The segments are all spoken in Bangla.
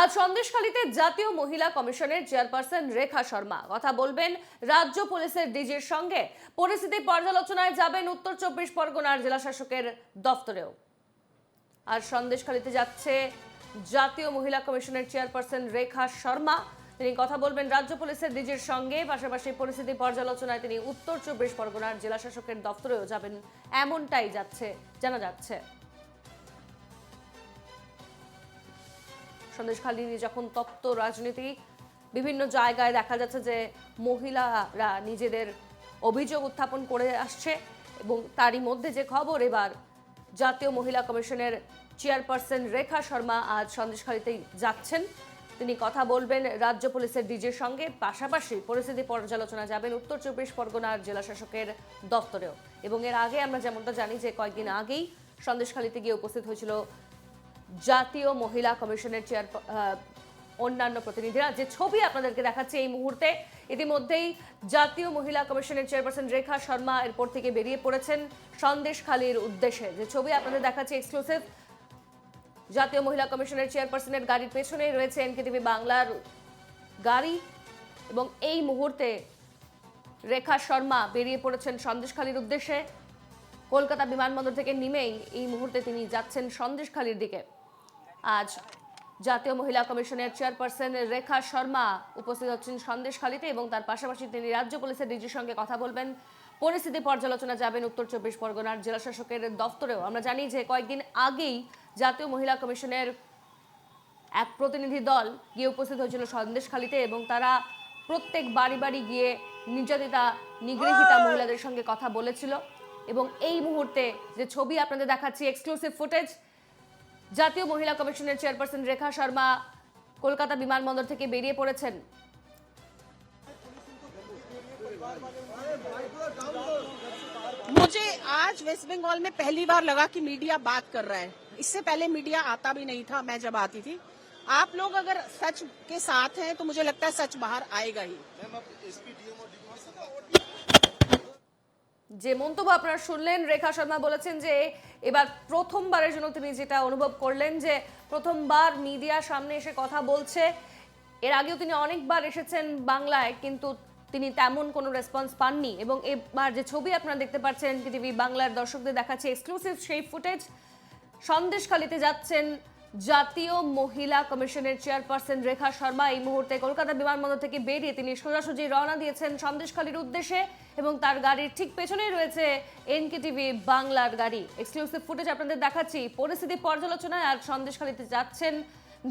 আজ সন্দেশখালীতে জাতীয় মহিলা কমিশনের চেয়ারপারসন রেখা শর্মা। কথা বলবেন রাজ্য পুলিশের ডিজির সঙ্গে। পরিস্থিতি পর্যালোচনায় যাবেন উত্তর চব্বিশ পরগনার জেলা শাসকের দফতরেও আর সন্দেশখালীতে যাচ্ছে জাতীয় মহিলা কমিশনের চেয়ারপারসন রেখা শর্মা। তিনি কথা বলবেন রাজ্য পুলিশের ডিজির সঙ্গে। পাশাপাশি পরিস্থিতি পর্যালোচনায় তিনি উত্তর চব্বিশ পরগনার জেলা শাসকের দফতরেও যাবেন। এমনটাই যাচ্ছে, জানা যাচ্ছে। সন্দেশখালী নিয়ে যখন তপ্ত রাজনীতি বিভিন্ন জায়গায় দেখা যাচ্ছে যে মহিলারা নিজেদের অভিযোগ উত্থাপন করে আসছে এবং তারই মধ্যে যে খবর, এবার জাতীয় মহিলা কমিশনের চেয়ারপারসন রেখা শর্মা আজ সন্দেশখালীতেই যাচ্ছেন। তিনি কথা বলবেন রাজ্য পুলিশের ডিজির সঙ্গে, পাশাপাশি পরিস্থিতি পর্যালোচনা যাবেন উত্তর চব্বিশ পরগনার জেলা শাসকের দপ্তরেও। এবং এর আগে আমরা যেমনটা জানি যে কয়েকদিন আগেই সন্দেশখালীতে গিয়ে উপস্থিত হয়েছিল জাতীয় মহিলা কমিশনের চেয়ার অন্যান্য প্রতিনিধিরা যে ছবি আপনাদেরকে দেখাচ্ছে এই মুহূর্তে, ইতিমধ্যেই জাতীয় মহিলা কমিশনের চেয়ারপারসন রেখা শর্মা এরপর থেকে বেরিয়ে পড়েছেন সন্দেশখালীর উদ্দেশ্যে। যে ছবি আপনাদের দেখাচ্ছে এক্সক্লুসিভ জাতীয় মহিলা কমিশনের চেয়ারপারসনের গাড়ির পেছনেই রয়েছে এনকেটিভি বাংলার গাড়ি এবং এই মুহূর্তে রেখা শর্মা বেরিয়ে পড়েছেন সন্দেশখালীর উদ্দেশ্যে। কলকাতা বিমানবন্দর থেকে নেমেই এই মুহূর্তে তিনি যাচ্ছেন সন্দেশখালীর দিকে। আজ জাতীয় মহিলা কমিশনের চেয়ারপারসন রেখা শর্মা উপস্থিত হচ্ছেন সন্দেশখালীতে এবং তার পাশাপাশি তিনি রাজ্য পুলিশের ডিজির সঙ্গে কথা বলবেন। পরিস্থিতি পর্যালোচনা যাবেন উত্তর চব্বিশ পরগনার জেলা শাসকের দফতরেও আমরা জানি যে কয়েকদিন আগেই জাতীয় মহিলা কমিশনের এক প্রতিনিধি দল গিয়ে উপস্থিত হয়েছিল সন্দেশখালীতে এবং তারা প্রত্যেক বাড়ি বাড়ি গিয়ে নির্যাতিতা নিগৃহীতা মহিলাদের সঙ্গে কথা বলেছিল। এবং এই মুহূর্তে যে ছবি আপনাদের দেখাচ্ছি এক্সক্লুসিভ ফুটেজ জাতীয় মহিলা কমিশনের চেয়ারপারসন রেখা শর্মা কলকাতা বিমানবন্দর থেকে বেরিয়ে পড়েছেন मुझे आज वेस्ट बंगाल में पहली बार लगा कि मीडिया बात कर रहा है इससे पहले मीडिया आता भी नहीं था मैं जब आती थी आप लोग अगर सच के साथ हैं तो मुझे लगता है सच बाहर आएगा ही যে মন্তব্য আপনারা শুনলেন, রেখা শর্মা বলেছেন যে এবার প্রথমবারের জন্য তিনি যেটা অনুভব করলেন যে প্রথমবার মিডিয়ার সামনে এসে কথা বলছে। এর আগেও তিনি অনেকবার এসেছেন বাংলায়, কিন্তু তিনি তেমন কোনো রেসপন্স পাননি। এবং এবার যে ছবি আপনারা দেখতে পাচ্ছেন টিভি বাংলার দর্শকদের দেখাচ্ছে এক্সক্লুসিভ সেই ফুটেজ সন্দেশখালিতে যাচ্ছেন জাতীয় মহিলা কমিশনের চেয়ারপারসন রেখা শর্মা এই মুহূর্তে কলকাতা বিমানবন্দর থেকে বেরিয়ে তিনি সোজাসুজি রওনা দিয়েছেন সন্দেশখালীর উদ্দেশ্যে এবং তার গাড়ির ঠিক পেছনেই রয়েছে এনকেটিভি বাংলার গাড়ি। এক্সক্লুসিভ ফুটেজ আপনাদের দেখাচ্ছি। পরিস্থিতি পর্যালোচনায় আর সন্দেশখালীতে যাচ্ছেন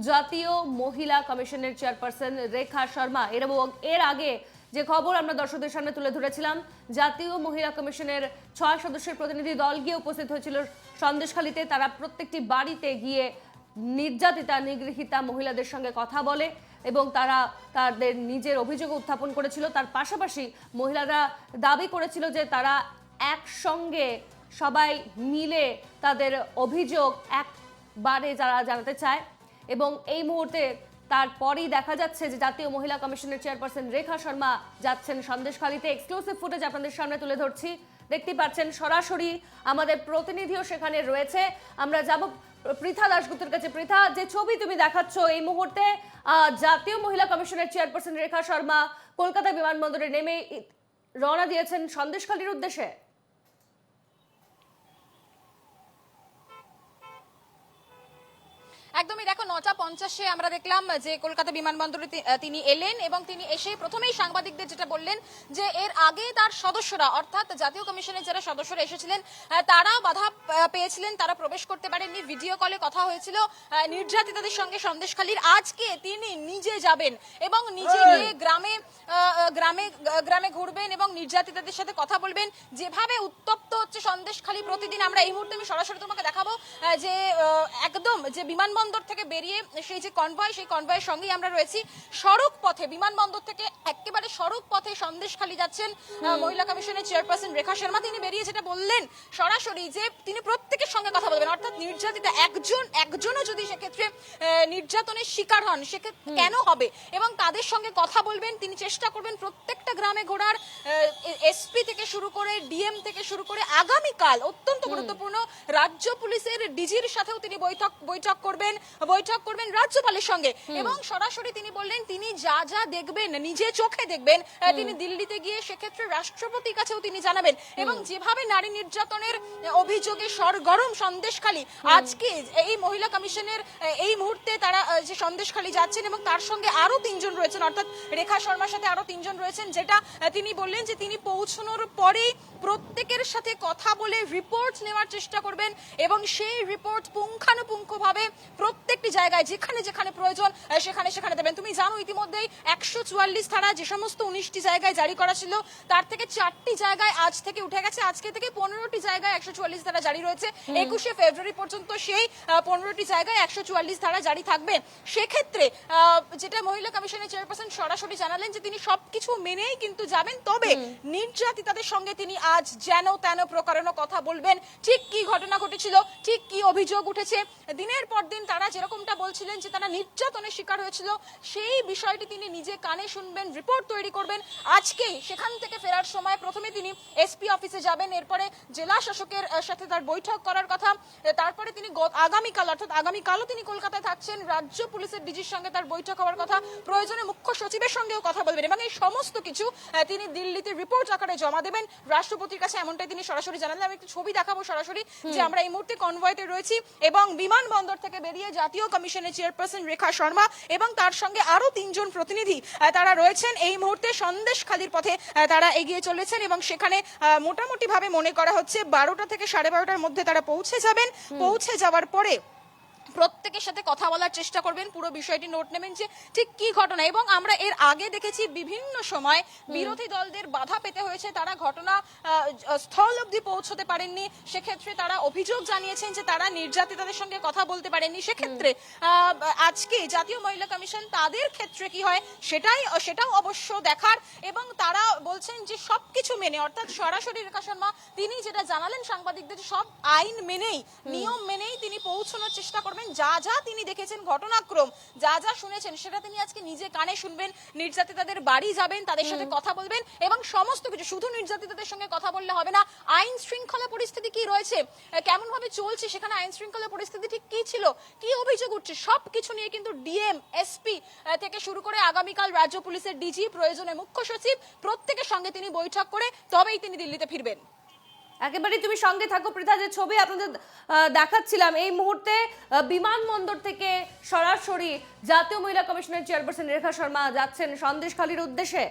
জাতীয় মহিলা কমিশনের চেয়ারপারসন রেখা শর্মা। এবং এর আগে যে খবর আমরা দর্শকদের সামনে তুলে ধরেছিলাম, জাতীয় মহিলা কমিশনের ছয় সদস্যের প্রতিনিধি দল গিয়ে উপস্থিত হয়েছিল সন্দেশখালীতে। তারা প্রত্যেকটি বাড়িতে গিয়ে নির্যাতিতা, নিগৃহীতা মহিলাদের সঙ্গে কথা বলে এবং তারা তাদের নিজের অভিযোগ উত্থাপন করেছিল। তার পাশাপাশি মহিলারা দাবি করেছিল যে তারা একসঙ্গে সবাই মিলে তাদের অভিযোগ একবারে যারা জানাতে চায় এবং এই মুহূর্তে তারপরেই দেখা যাচ্ছে যে জাতীয় মহিলা কমিশনের চেয়ারপারসন রেখা শর্মা যাচ্ছেন সন্দেশখালীতে। এক্সক্লুসিভ ফুটেজ আপনাদের সামনে তুলে ধরছি। দেখতে পাচ্ছেন সরাসরি আমাদের প্রতিনিধিও সেখানে রয়েছে। আমরা যাব পৃথা দাশগুপ্তের কাছে। পৃথা, যে ছবি তুমি দেখাচ্ছ এই মুহূর্তে জাতীয় মহিলা কমিশনের চেয়ারপারসন রেখা শর্মা কলকাতা বিমানবন্দরে নেমে রওনা দিয়েছেন সন্দেশখালীর উদ্দেশ্যে। একদমই দেখো নটা পঞ্চাশে আমরা দেখলাম যে কলকাতা বিমানবন্দরে তিনি এলেন এবং তিনি এসে প্রথমেই সাংবাদিকদের যেটা বললেন যে এর আগে তার সদস্যরা অর্থাৎ জাতীয় কমিশনের যারা সদস্যরা এসেছিলেন তারা বাধা পেয়েছিলেন তারা প্রবেশ করতে পারেননি। ভিডিও কলে কথা হয়েছিল নির্যাতিতাদের সঙ্গে সন্দেশখালীর। আজকে তিনি নিজে যাবেন এবং নিজে গিয়ে গ্রামে গ্রামে গ্রামে ঘুরবেন এবং নির্যাতিতাদের সাথে কথা বলবেন। যেভাবে উত্তপ্ত হচ্ছে সন্দেশখালী প্রতিদিন আমরা এই মুহূর্তে আমি সরাসরি তোমাকে দেখাবো যে একদম যে বিমানবন্দর থেকে বেরিয়ে সেই যে কনভয় সেই কনভয়ের সঙ্গেই আমরা রয়েছি। সড়ক পথে বিমানবন্দর থেকে একেবারে সড়ক পথে সন্দেশখালী যাচ্ছেন মহিলা কমিশনের চেয়ারপারসন রেখা শর্মা। তিনি বেরিয়ে যেটা বললেন সরাসরি যে তিনি প্রত্যেকের সঙ্গে কথা বলবেন। অর্থাৎ নির্যাতিতা একজন একজনও যদি সেক্ষেত্রে নির্যাতনের শিকার হন সেক্ষেত্রে কেন হবে? এবং তাদের সঙ্গে কথা বলবেন তিনি চেষ্টা করবেন প্রত্যেকটা গ্রামে ঘোরার এসপি থেকে শুরু করে ডিএম থেকে শুরু করে আগামীকাল অত্যন্ত গুরুত্বপূর্ণ রাজ্য পুলিশের ডিজির সাথেও তিনি বৈঠক বৈঠক করবেন। বৈঠক করবেন রাজ্যপালের সঙ্গে। এবং সরাসরি তিনি বললেন তিনি যা যা দেখবেন নিজে চোখে দেখবেন তিনি দিল্লিতে গিয়ে সেক্ষেত্রে রাষ্ট্রপতির কাছেও তিনি জানাবেন। এবং যেভাবে নারী নির্যাতনের অভিযোগে সরগরম সন্দেশখালী আজকে এই মহিলা কমিশনের এই মুহূর্তে তারা যে সন্দেশখালী যাচ্ছেন এবং তার সঙ্গে আরও তিনজন রয়েছেন অর্থাৎ রেখা শর্মার সাথে আরও তিনজন রয়েছেন যেটা তিনি বললেন যে তিনি পৌঁছানোর পরেই প্রত্যেকের সাথে কথা বলে রিপোর্ট নেওয়ার চেষ্টা করবেন এবং সেই রিপোর্ট পুঙ্খানুপুঙ্খভাবে প্রত্যেকটি জায়গায় যেখানে যেখানে প্রয়োজন সেখানে সেখানে দেবেন। তুমি জানো ইতিমধ্যেই একশো চুয়াল্লিশ ধারা যে সমস্ত উনিশটি জায়গায় জারি করা ছিল তার থেকে চারটি জায়গায় আজ থেকে উঠে গেছে। আজকে থেকে পনেরোটি জায়গায় একশো চুয়াল্লিশ ধারা জারি রয়েছে। একুশে ফেব্রুয়ারি পর্যন্ত সেই পনেরোটি জায়গায় একশো চুয়াল্লিশ ধারা জারি থাকবে। সেক্ষেত্রে যেটা মহিলা কমিশনের চেয়ারপারসন সরাসরি জানালেন যে তিনি সবকিছু মেনেই কিন্তু যাবেন তবে নির্যাতিতাদের সঙ্গে তিনি আজ যেন তেন প্রকারেণ কথা বলবেন। ঠিক কি ঘটনা ঘটেছিল ঠিক কি অভিযোগ উঠেছে দিনের পর দিন তারা যেরকমটা বলছিলেন যে তারা নির্যাতনের শিকার হয়েছিল সেই বিষয়টি তিনি নিজে কানে শুনবেন রিপোর্ট তৈরি করবেন। আজকেই সেখান থেকে ফেরার সময় প্রথমে তিনি এসপি অফিসে যাবেন এরপরে জেলা শাসকের সাথে তার বৈঠক করার কথা। তারপরে তিনি আগামীকাল অর্থাৎ আগামীকালও তিনি কলকাতায় থাকছেন রাজ্য পুলিশের ডিজির সঙ্গে তার বৈঠক হওয়ার কথা। প্রয়োজনে মুখ্য সচিবের সঙ্গেও কথা বলবেন এবং এই সমস্ত কিছু তিনি দিল্লিতে রিপোর্ট আকারে জমা দেবেন। রাষ্ট্রপতির কাছে এমনটাই তিনি সরাসরি জানালেন। আমি একটু ছবি দেখাবো সরাসরি যে আমরা এই মুহূর্তে কনভয়েতে রয়েছি এবং বিমানবন্দর থেকে বেরিয়ে জাতীয় কমিশনের চেয়ারপারসন রেখা শর্মা এবং তার সঙ্গে আরও তিনজন প্রতিনিধি তারা রয়েছেন। এই মুহূর্তে সন্দেশ খালির পথে তারা এগিয়ে চলেছেন এবং সেখানে মোটামুটিভাবে মোটামুটি ভাবে মনে করা হচ্ছে বারোটা থেকে সাড়ে বারোটার মধ্যে তারা পৌঁছে যাবেন। পৌঁছে যাওয়ার পরে প্রত্যেকের সাথে কথা বলার চেষ্টা করবেন। পুরো বিষয়টি নোট নেবেন যে ঠিক কি ঘটনা। এবং আমরা এর আগে দেখেছি বিভিন্ন সময় বিরোধী দলদের বাধা পেতে হয়েছে। তারা ঘটনা স্থল অবধি পৌঁছতে পারেননি। সেক্ষেত্রে তারা অভিযোগ জানিয়েছেন যে তারা নির্যাতিতাদের সঙ্গে কথা বলতে পারেননি। সেক্ষেত্রে আহ, আজকে জাতীয় মহিলা কমিশন তাদের ক্ষেত্রে কি হয় সেটাই সেটাও অবশ্য দেখার। এবং তারা বলছেন যে সবকিছু মেনে অর্থাৎ সরাসরি রেখা শর্মা তিনি যেটা জানালেন সাংবাদিকদের সব আইন মেনেই নিয়ম মেনেই তিনি পৌঁছানোর চেষ্টা করবেন। যা যা তিনি দেখেছেন ঘটনাক্রম যা যা শুনেছেন সেটা তিনি আজকে নিজে কানে শুনবেন নির্যাতিতাদের বাড়ি যাবেন তাদের সাথে কথা বলবেন এবং সমস্ত কিছু শুধু নির্যাতিতাদের সঙ্গে কথা বললে হবে না আইন শৃঙ্খলা পরিস্থিতি কি রয়েছে কেমন ভাবে চলছে সেখানে আইন শৃঙ্খলা পরিস্থিতি ঠিক কি ছিল কি অভিযোগ উঠছে সব কিছু নিয়ে কিন্তু ডিএম এসপি থেকে শুরু করে আগামীকাল রাজ্য পুলিশের ডিজি প্রয়োজনে মুখ্য সচিব প্রত্যেকের সঙ্গে তিনি বৈঠক করে তবেই তিনি দিল্লিতে ফিরবেন। একেবারে তুমি সঙ্গে থাকো পৃথা যে ছবি আপনাদের দেখাচ্ছিলাম, এই মুহূর্তে বিমানবন্দর থেকে সরাসরি জাতীয় মহিলা কমিশনের চেয়ারপারসন রেখা শর্মা যাচ্ছেন সন্দেশখালীর উদ্দেশ্যে।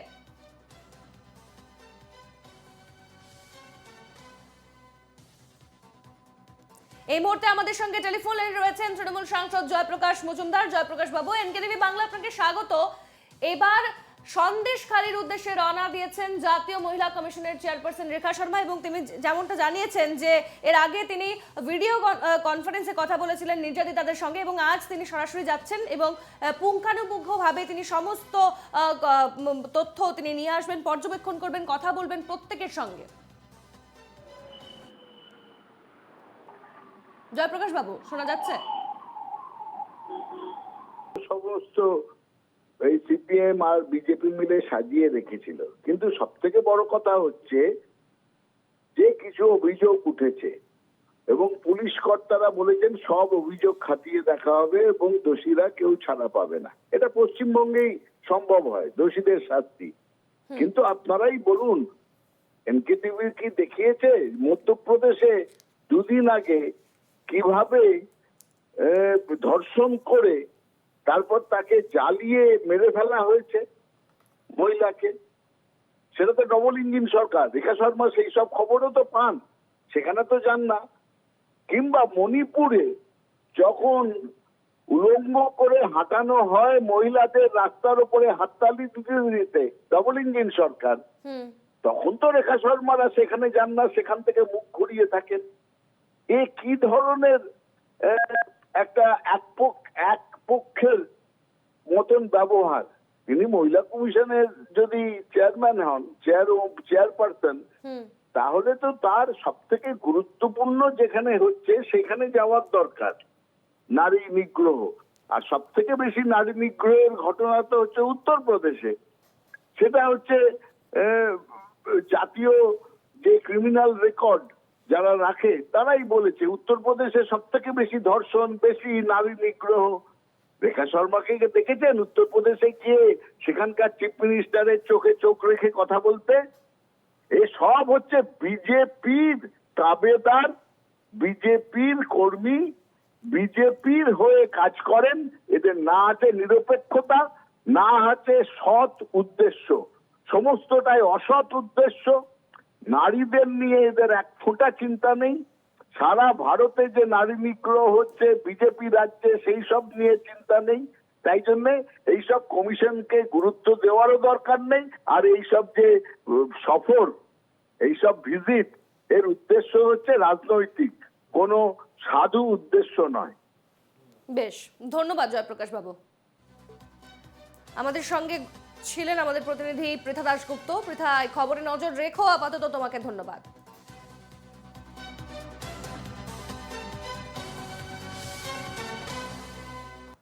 এই মুহূর্তে আমাদের সঙ্গে টেলিফোন লাইনে রয়েছেন তৃণমূল সাংসদ জয়প্রকাশ মজুমদার। জয়প্রকাশ বাবু, এনকেটিভি বাংলা আপনাকে স্বাগত। এবার সন্দেশখালীর উদ্দেশ্যে রওনা দিয়েছেন জাতীয় মহিলা কমিশনের চেয়ারপারসন রেখা শর্মা এবং তিনি যেমনটা জানিয়েছেন যে এর আগে তিনি ভিডিও কনফারেন্সে কথা বলেছিলেন নির্যাতিতাদের সঙ্গে এবং আজ তিনি সরাসরি যাচ্ছেন এবং পুঙ্খানুপুঙ্খভাবে তিনি সমস্ত তথ্য তিনি নিয়ে আসবেন, পর্যবেক্ষণ করবেন, কথা বলবেন প্রত্যেকের সঙ্গে। জয়প্রকাশ বাবু, শোনা যাচ্ছে? সমস্ত এই সিপিএম আর বিজেপি মিলে সাজিয়ে রেখেছিল। কিন্তু সব থেকে বড় কথা হচ্ছে যে কিছু অভিযোগ উঠেছে এবং পুলিশ কর্তারা বলেছেন সব অভিযোগ খাতিয়ে দেখা হবে এবং দোষীরা কেউ ছাড়া পাবে না। এটা পশ্চিমবঙ্গেই সম্ভব হয় দোষীদের শাস্তি। কিন্তু আপনারাই বলুন এনকেটিভি কি দেখিয়েছে? মধ্যপ্রদেশে দুদিন আগে কীভাবে ধর্ষণ করে তারপর তাকে জ্বালিয়ে মেরে ফেলা হয়েছে মহিলাকে। সেটা তো ডবল ইঞ্জিন সরকার রেখা শর্মা সেই সব খবরও তো পান সেখানে তো যান না। কিংবা মণিপুরে যখন উলঙ্গ করে হাঁটানো হয় মহিলাদের রাস্তার উপরে হাততালি দিতে দিতে ডবল ইঞ্জিন সরকার তখন তো রেখা শর্মারা সেখানে যান না সেখান থেকে মুখ ঘুরিয়ে থাকেন। এ কি ধরনের একটা এক এক পক্ষের মতন ব্যবহার। তিনি মহিলা কমিশনের যদি চেয়ারম্যান হন চেয়ার চেয়ারপারসন তাহলে তো তার সব থেকে গুরুত্বপূর্ণ যেখানে হচ্ছে সেখানে যাওয়ার দরকার নারী নিগ্রহ। আর সব থেকে বেশি নারী নিগ্রহের ঘটনা তো হচ্ছে উত্তরপ্রদেশে। সেটা হচ্ছে জাতীয় যে ক্রিমিনাল রেকর্ড যারা রাখে তারাই বলেছে উত্তরপ্রদেশে সব থেকে বেশি ধর্ষণ বেশি নারী নিগ্রহ রেখা শর্মাকে দেখেছেন? উত্তরপ্রদেশে গিয়ে সেখানকার চিফ মিনিস্টারের চোখে চোখ রেখে কথা বলতে? এ সব হচ্ছে বিজেপির তাবেদার, বিজেপির কর্মী, বিজেপির হয়ে কাজ করেন। এদের না আছে নিরপেক্ষতা, না আছে সৎ উদ্দেশ্য। সমস্তটাই অসৎ উদ্দেশ্য। নারীদের নিয়ে এদের এক ফোঁটা চিন্তা নেই। সারা ভারতে যে নারী নিগ্রহ হচ্ছে, বিজেপি রাজ্যে সেই সব নিয়ে চিন্তা নেই। তাই জন্য এইসব কমিশনকে গুরুত্ব দেওয়ারও দরকার নেই। আর এইসব যে সফর এইসব ভিজিট, এর উদ্দেশ্য হচ্ছে রাজনৈতিক। কোনো সাধু উদ্দেশ্য নয়। বেশ, ধন্যবাদ জয়প্রকাশ বাবু। আমাদের সঙ্গে ছিলেন আমাদের প্রতিনিধি পৃথা দাশগুপ্ত। পৃথা খবরে নজর রেখো, আপাতত তোমাকে ধন্যবাদ।